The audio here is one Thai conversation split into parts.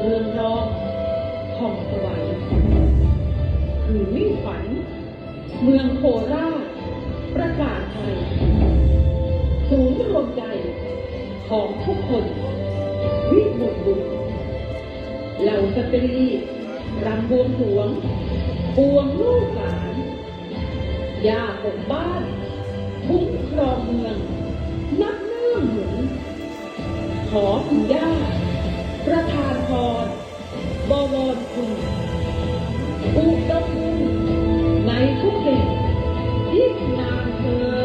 เรื่องรอบท้องสวรรค์หรือวิ่งฝัน เมืองโคราช ประกาศไทยศูนย์รวมใจของทุกคน วิมลบุญเหล่าสตรีรำบวงสวงบวงลูกหลานยาปกบ้านคุ้มครองเมือง นับเนื่องหมุนขอคุณย่า ประธานพรบวรคุณอุดมในทุกเด็กที่นางเธอ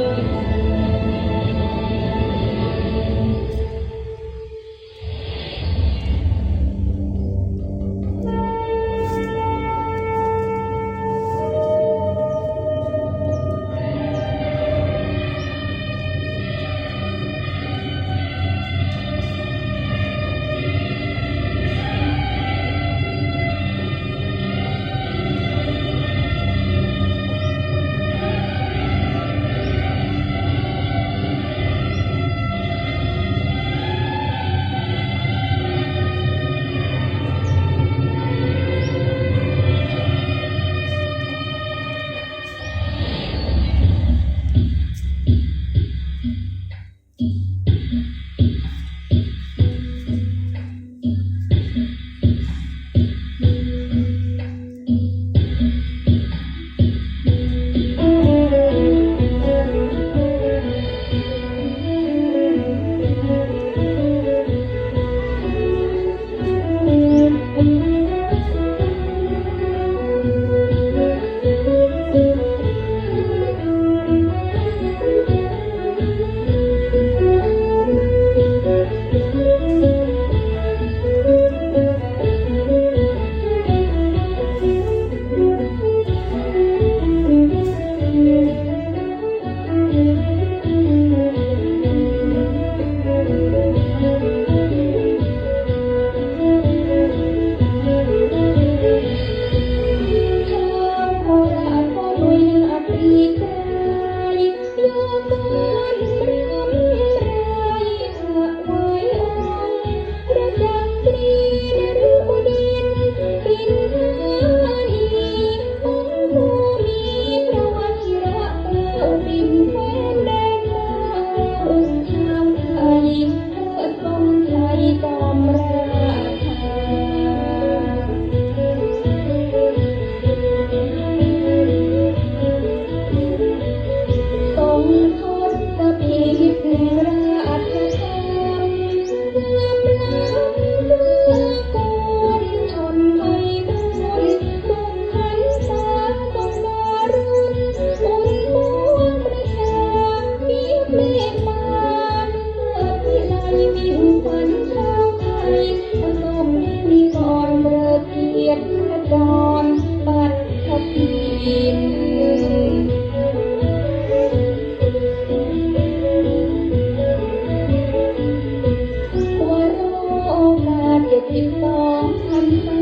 ติดต่อทันต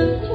you.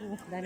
รู้ไม่